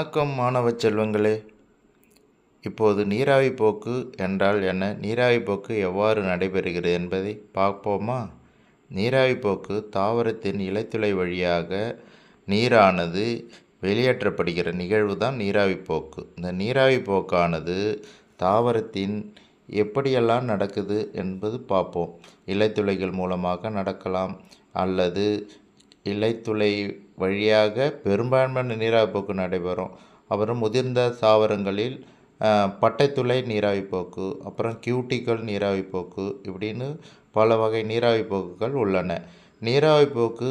வணக்கம் மாணவ செல்வங்களே. இப்போது நீராவி போக்கு என்றால் என்ன? நீராவி போக்கு எவ்வாறு நடைபெறுகிறது என்பதை பார்ப்போமா? நீராவி போக்கு தாவரத்தின் இலைத்துளை வழியாக நீரானது வெளியேற்றப்படுகிற நிகழ்வு தான் நீராவி போக்கு. இந்த நீராவி போக்கானது தாவரத்தின் எப்படியெல்லாம் நடக்குது என்பது பார்ப்போம். இலைத்துளைகள் மூலமாக நடக்கலாம் அல்லது இலைத்துளை வழியாக பெரும்பான்மையான நீராவி போக்கு நடைபெறும். அப்புறம் முதிர்ந்த தாவரங்களில் பட்டைத்துளை நீராவி போக்கு அப்புறம் கியூட்டிக்கல் நீராவி போக்கு இப்படின்னு பல வகை நீராவி போக்குகள் உள்ளன. நீராவி போக்கு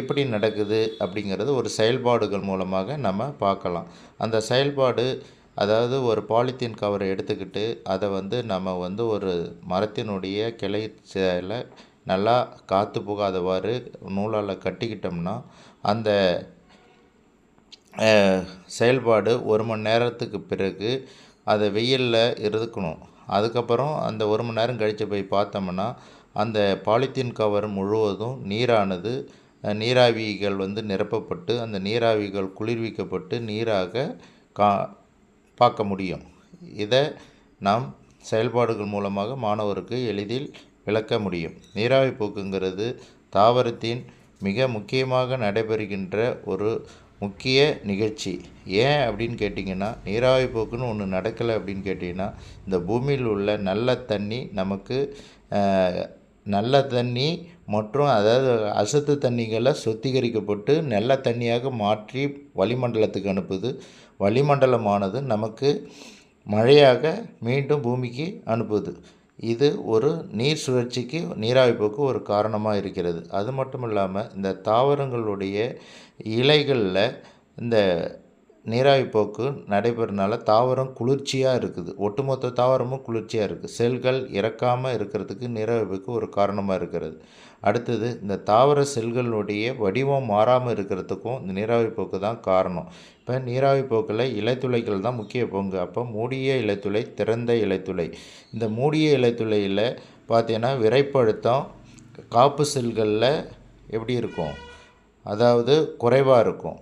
எப்படி நடக்குது அப்படிங்கிறது ஒரு செயல்பாடுகள் மூலமாக நம்ம பார்க்கலாம். அந்த செயல்பாடு அதாவது ஒரு பாலித்தீன் கவரை எடுத்துக்கிட்டு அதை வந்து நம்ம வந்து ஒரு மரத்தினுடைய கிளை சேல நல்லா காற்று புகாதவாறு நூலால் கட்டிக்கிட்டோம்னா அந்த செயல்பாடு ஒரு மணி நேரத்துக்கு பிறகு அதை வெயிலில் இருக்கணும் அதுக்கப்புறம் அந்த ஒரு மணி நேரம் கழித்து போய் பார்த்தோம்னா அந்த பாலித்தீன் கவர் முழுவதும் நீரானது நீராவிகள் வந்து நிரப்பப்பட்டு அந்த நீராவிகள் குளிர்விக்கப்பட்டு நீராக கா பார்க்க முடியும். இதை நாம் செயல்பாடுகள் மூலமாக மாணவருக்கு எளிதில் விளக்க முடியும். நீராவி போக்குங்கிறது தாவரத்தின் மிக முக்கியமாக நடைபெறுகின்ற ஒரு முக்கிய நிகழ்ச்சி. ஏன் அப்படின்னு கேட்டிங்கன்னா நீராவி போக்குன்னு ஒன்று நடக்கலை அப்படின்னு கேட்டிங்கன்னா இந்த பூமியில் உள்ள நல்ல தண்ணி நமக்கு நல்ல தண்ணி மற்றும் அதாவது அசத்து தண்ணிகளை சுத்திகரிக்கப்பட்டு நல்ல தண்ணியாக மாற்றி வளிமண்டலத்துக்கு அனுப்புது. வளிமண்டலமானது நமக்கு மழையாக மீண்டும் பூமிக்கு அனுப்புது. இது ஒரு நீர் சுழற்சிக்கு நீராவி போக்கு ஒரு காரணமாக இருக்கிறது. அது மட்டும் இல்லாமல் இந்த தாவரங்களுடைய இலைகளில் இந்த நீராவி போக்கு நடைபெறனால தாவரம் குளிர்ச்சியாக இருக்குது. ஒட்டுமொத்த தாவரமும் குளிர்ச்சியாக இருக்குது செல்கள் இறக்காமல் இருக்கிறதுக்கு நீராவி போக்கு ஒரு காரணமாக இருக்கிறது. அடுத்தது இந்த தாவர செல்களுடைய வடிவம் மாறாமல் இருக்கிறதுக்கும் இந்த நீராவி போக்கு தான் காரணம். இப்போ நீராவி போக்கில் இலைத்துளைகள் தான் முக்கிய பங்கு. அப்போ மூடிய இலைத்துளை திறந்த இலைத்துளை. இந்த மூடிய இலைத்துளையில் பார்த்தீங்கன்னா விரைப்பழுத்தம் காப்பு செல்களில் எப்படி இருக்கும்? அதாவது குறைவாக இருக்கும்.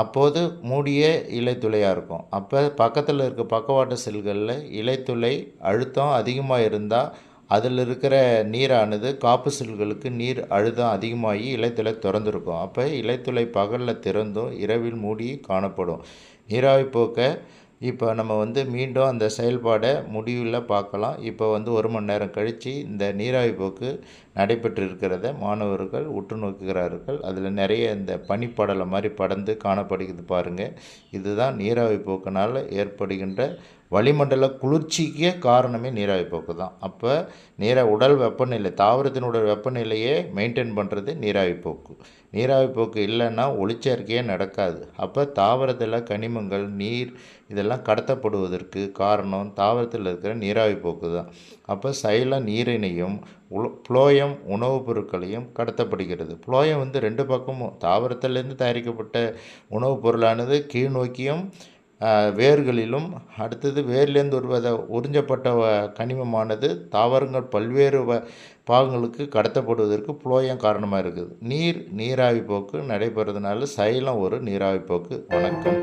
அப்போது மூடிய இலைத்துளையாக இருக்கும். அப்போ பக்கத்தில் இருக்க பக்கவாட்டு செல்களில் இலைத்துளை அழுத்தம் அதிகமாக இருந்தால் அதில் இருக்கிற நீரானது காப்பு செல்களுக்கு நீர் அழுதம் அதிகமாகி இலைத்துளை திறந்துருக்கும். அப்போ இலைத்துளை பகலில் திறந்தும் இரவில் மூடி காணப்படும். நீராவி போக்க இப்போ நம்ம வந்து மீண்டும் அந்த செயல்பாடை முடிவில் பார்க்கலாம். இப்போ வந்து ஒரு மணி நேரம் கழித்து இந்த நீராவி போக்கு நடைபெற்று இருக்கிறத மாணவர்கள் உற்று நோக்குகிறார்கள் அதில் நிறைய இந்த பனிப்படலை மாதிரி படர்ந்து காணப்படுகிறது பாருங்கள் இதுதான் நீராவி போக்கினால் ஏற்படுகின்ற வளிமண்டல குளிர்ச்சிக்கே காரணமே நீராவி போக்கு தான். அப்போ நீரா உடல் வெப்பநிலை தாவரத்தினுடைய வெப்பநிலையே மெயின்டைன் பண்ணுறது நீராவி போக்கு நீராவி போக்கு இல்லைன்னா ஒளிச்சேர்க்கையே நடக்காது. அப்போ தாவரத்தில் கனிமங்கள் நீர் இதெல்லாம் கடத்தப்படுவதற்கு காரணம் தாவரத்தில் இருக்கிற நீராவி போக்கு தான். அப்போ சைல நீரினையும் புளோயம் உணவுப் பொருட்களையும் கடத்தப்படுகிறது. புளோயம் வந்து ரெண்டு பக்கமும் தாவரத்திலேருந்து தயாரிக்கப்பட்ட உணவுப் பொருளானது கீழ் நோக்கியும் வேர்களிலும் அடுத்தது வேர்லேருந்து வருவத உறிஞ்சப்பட்ட கனிமமானது தாவரங்கள் பல்வேறு வ பாகங்களுக்கு கடத்தப்படுவதற்கு புளோயம் காரணமாக இருக்குது நீர் நீராவி போக்கு நடைபெறதுனால சைலம் ஒரு நீராவி போக்கு. வணக்கம்.